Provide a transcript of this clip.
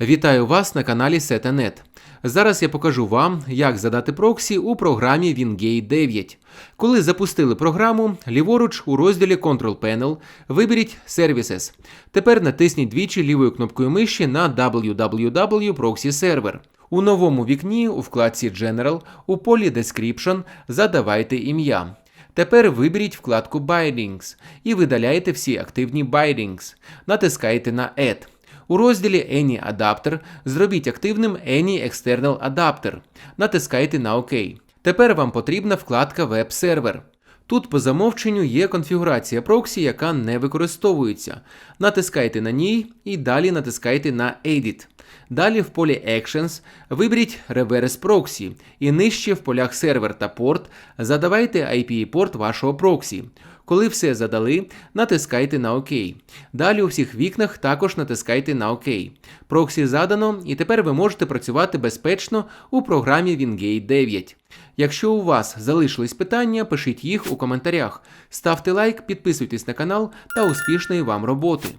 Вітаю вас на каналі SetaNet. Зараз я покажу вам, як задати проксі у програмі Wingate 9. Коли запустили програму, ліворуч у розділі Control Panel виберіть Services. Тепер натисніть двічі лівою кнопкою миші на www Proxy Server. У новому вікні у вкладці General у полі Description задавайте ім'я. Тепер виберіть вкладку Bindings і видаляйте всі активні bindings. Натискайте на Add. У розділі Any Adapter зробіть активним Any External Adapter. Натискайте на ОК. Тепер вам потрібна вкладка Web Server. Тут по замовченню є конфігурація проксі, яка не використовується. Натискайте на ній і далі натискайте на Edit. Далі в полі Actions виберіть Reverse Proxy і нижче в полях сервер та порт задавайте IP-порт вашого проксі. Коли все задали, натискайте на ОК. Далі у всіх вікнах також натискайте на ОК. Проксі задано, і тепер ви можете працювати безпечно у програмі Wingate 9. Якщо у вас залишились питання, пишіть їх у коментарях. Ставте лайк, підписуйтесь на канал та успішної вам роботи!